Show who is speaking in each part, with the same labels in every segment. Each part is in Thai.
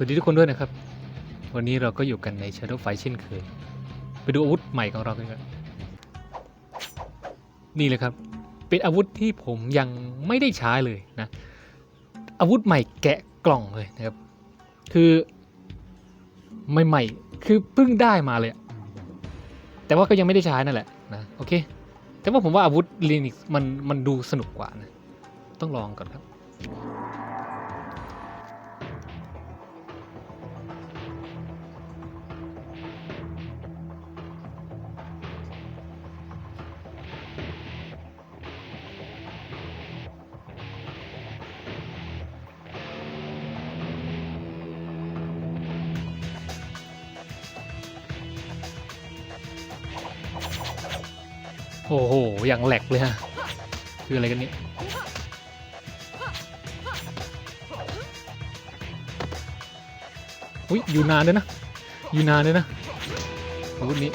Speaker 1: สวัสดีทุกคนด้วยนะครับ วันนี้เราก็อยู่กันใน Shadow Fight เช่นเคย ไปดูอาวุธใหม่ของเรากันครับนี่เลยครับ เป็นอาวุธที่ผมยังไม่ได้ใช้เลยนะ อาวุธใหม่แกะกล่องเลยนะครับ คือใหม่ๆคือเพิ่งได้มาเลย แต่ว่าก็ยังไม่ได้ใช้นั่นแหละนะโอเค แต่ว่าผมว่าอาวุธลินิกมันมันดูสนุกกว่านะ ต้องลองก่อนครับ โอ้โห อย่างแหลกเลยฮะ คืออะไรกันเนี่ยอุ้ยอยู่นานเลยนะ อยู่นานเลยนะอาวุธนี้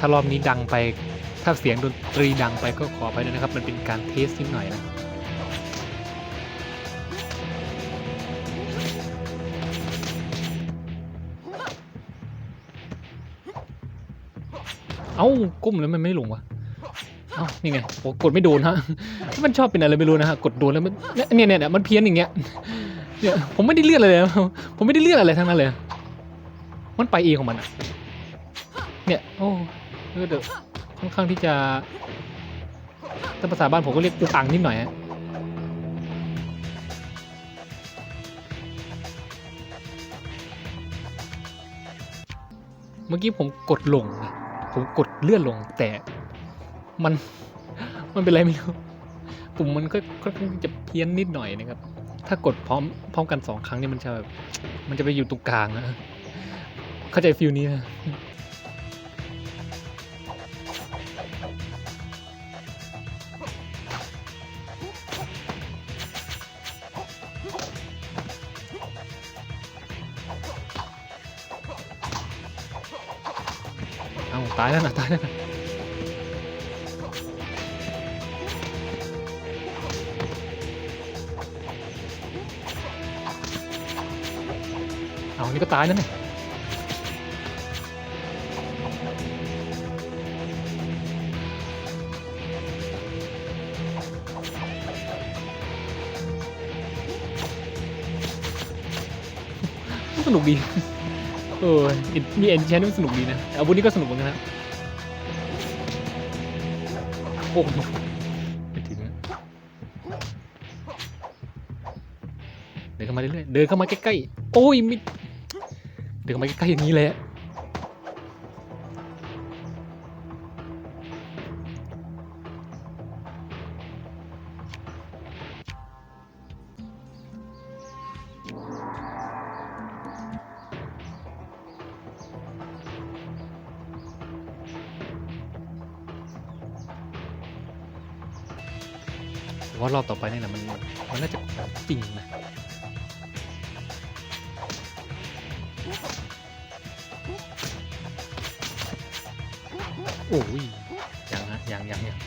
Speaker 1: ถ้ารอบนี้ดังไป ถ้าเสียงดนตรีดังไปก็ขอไปด้วยนะครับ มันเป็นการเทสนิดหน่อยนะเอ้าก้มแล้วมันไม่ลงวะเอ้านี่ไงโอ้กดไม่โดนฮะมันชอบเป็นอะไรไม่รู้นะฮะกดโดนแล้วมันเนี่ยเนี่ยเนี่ยมันเพี้ยนอย่างเงี้ยเนี่ยผมไม่ได้เลือนอะไรเลยนะผมไม่ได้เลือนอะไรทั้งนั้นเลย มันไปเองของมันอะเนี่ยโอ้ เออเดค่อนข้างที่จะถ้าภาษาบ้านผมก็เรียกอุกอังนิดหน่อยฮะเมื่อกี้ผมกดลงนะผมกดเลื่อนลงแต่มันมันเป็นไรไม่รู้ปุ่มมันก็ค่อนข้างจะเพี้ยนนิดหน่อยนะครับ ถ้ากดพร้อมพร้อมกันสองครั้งเนี่ยมันจะแบบมันจะไปอยู่ตรงกลางนะเข้าใจฟิลนี้นะ ตายแล้วนะตายแล้วนะเอานี่ก็ตายแล้วเนี่ยสนุกดี เออมีเอ็นแชนนี่สนุกดีนะอาวุธนี้ก็สนุกเหมือนกันนะโอ้โหไปถึงนะเดินเข้ามาเรื่อยๆเดินเข้ามาใกล้ๆโอ้ยมิดเดินเข้ามาใกล้ๆอย่างนี้เลยอะ ว่ารอบต่อไปนี่แหละมันมันน่าจะจริงนะโอ้ยยังฮะยังยังยัง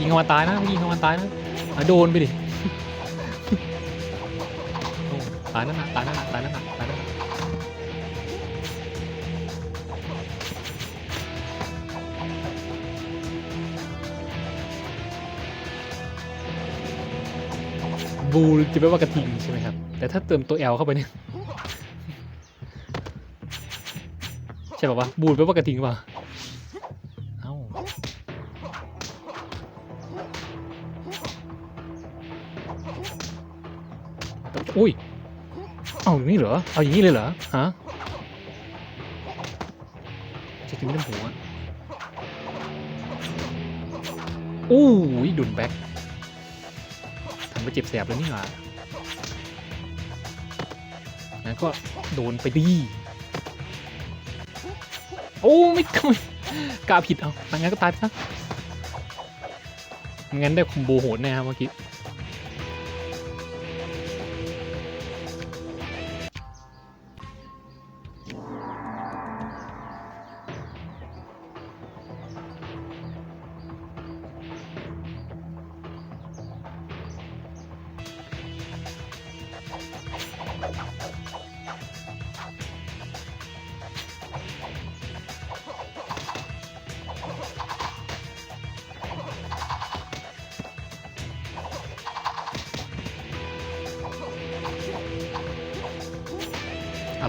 Speaker 1: ยิงเขามาตายนะยิงเขามาตายนะเอาโดนไปดิโอ้ตายนั่นนะตายนั่นนะตายนั่นนะตายนั่นนะบูลจะแปลว่ากระทิงใช่ไหมครับ แต่ถ้าเติมตัว L เข้าไปเนี่ย ใช่ป่าวะบูลแปลว่ากระทิงป่ะ อุ้ย เอาอย่างนี้เหรอ เอาอย่างนี้เลยเหรอ ฮะ จะกินน้ำหัวโอ้ยดุนแบ็คทำไปเจ็บแสบเลยนี่หว่างั้นก็โดนไปดี โอ้ไม่ทำไมกล้าผิดเอาถ้างั้นก็ตายไปซะงั้นได้คอมโบโหดแน่ครับเมื่อกี้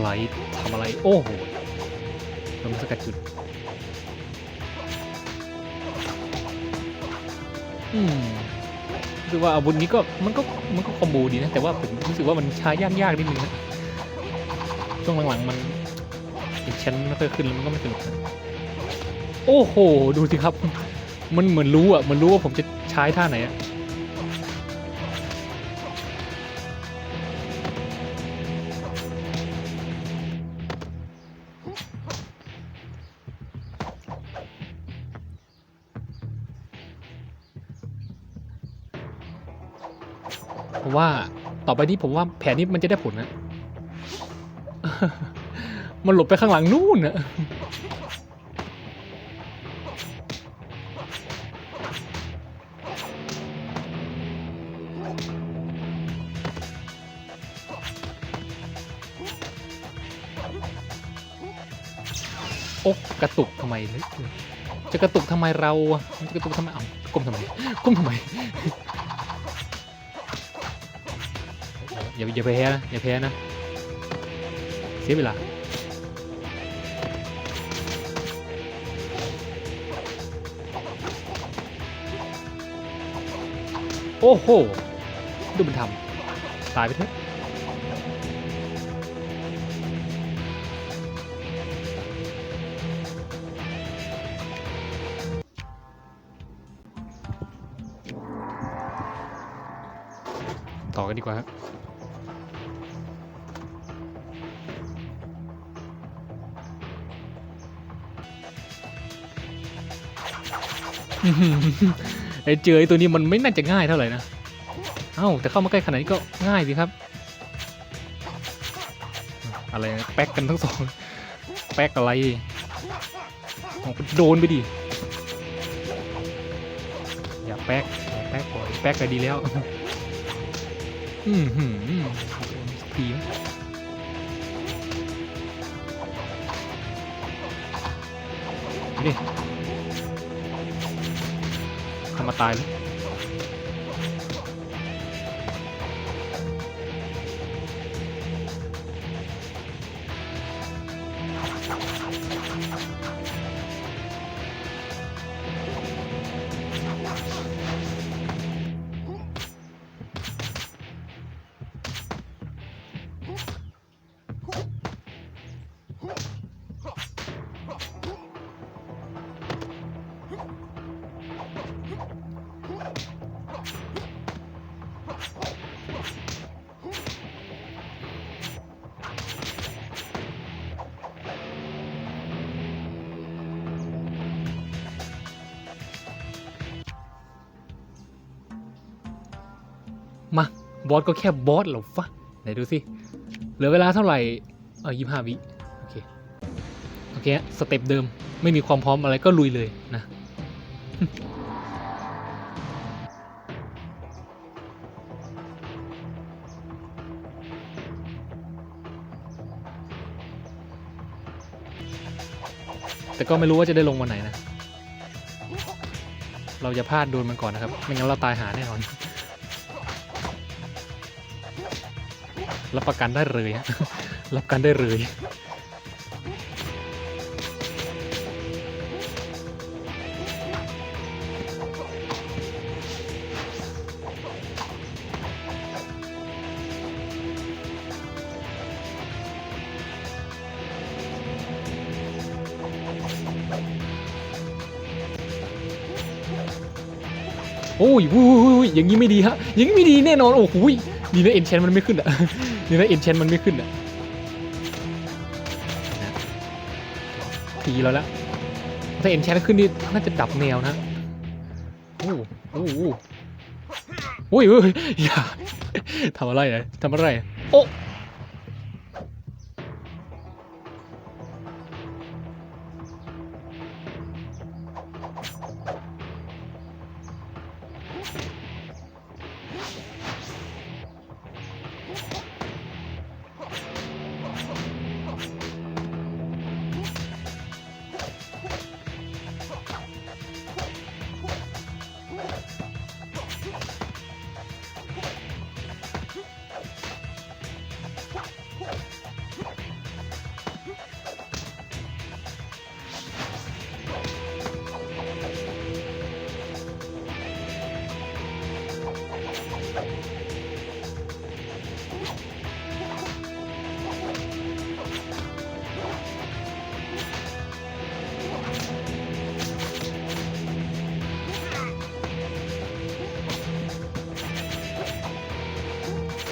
Speaker 1: อะไรทำอะไร โอ้โหโดนสกัดจุด อืมรู้สึกว่าอาวุธนี้ก็มันก็มันก็คอมโบดีนะ แต่ว่าผมรู้สึกว่ามันใช้ยากยากนิดนึงนะช่วงหลังๆมันอีกชั้นไม่ค่อยขึ้นแล้วมันก็ไม่สนุกนะโอ้โห ดูสิครับ มันเหมือนรู้อะ มันรู้ว่าผมจะใช้ท่าไหนอะ เพราะว่าต่อไปนี้ผมว่าแผนนี้มันจะได้ผลนะ มันหลบไปข้างหลังนู่นนะโอ๊กกระตุกทำไมเลยจะกระตุกทำไมเราจะกระตุกทำไมเอ้าก้มทำไมก้มทำไม อย่าอย่าแพ้นะอย่าแพ้นะเสียเวลาโอ้โห ดูมันทำตายไปเถอะต่อกันดีกว่าครับ ไอ้เจอไอ้ตัวนี้มันไม่น่าจะง่ายเท่าไหร่นะ เอ้าแต่เข้ามาใกล้ขนาดนี้ก็ง่ายสิครับ อะไรนะแป๊กกันทั้งสอง แป๊กอะไรโดนไปดิ อย่าแป๊กแป๊กก่อนแป๊กก็ดีแล้ว อืมหืมทีมนี่ ทำ มาบอสก็แค่บอสเหรอฟะไหนดูสิเหลือเวลาเท่าไหร่เออยี่ห้าวิโอเคโอเคฮะสเต็ปเดิมไม่มีความพร้อมอะไรก็ลุยเลยนะแต่ก็ไม่รู้ว่าจะได้ลงวันไหนนะ เราจะพลาดโดนมันก่อนนะครับ ไม่งั้นเราตายหาแน่นอน รับประกันได้เลยฮะรับประกันได้เลยโอ้ยวุ้ยอย่างนี้ไม่ดีฮะอย่างนี้ไม่ดีแน่นอน โอ้โหย ดีนะเอ็นเชนมันไม่ขึ้นอะดีนะเอ็นเชนมันไม่ขึ้นอะนะทีแล้วละถ้าเอ็นเชนขึ้นนี่น่าจะดับแนวนะโอ้โอ้โหโอ้ยเฮ้ยอย่าทำอะไรอะทำอะไรอะโอ้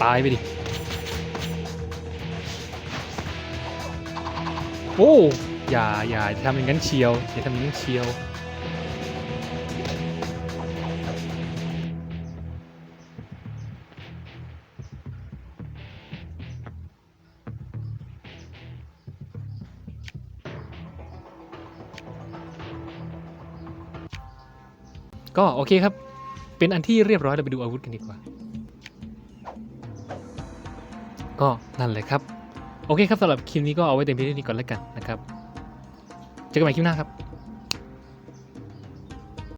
Speaker 1: ตายไปดิ โอ้อย่าอย่าทำอย่างนั้นเชียวอย่าทำอย่างนั้นเชียวก็โอเคครับ เป็นอันที่เรียบร้อยเราไปดูอาวุธกันดีกว่า ก็นั่นเลยครับ โอเคครับสำหรับคลิปนี้ก็เอาไว้เต็มที่นี้ก่อนแล้วกันนะครับ เจอกันใหม่คลิปหน้าครับ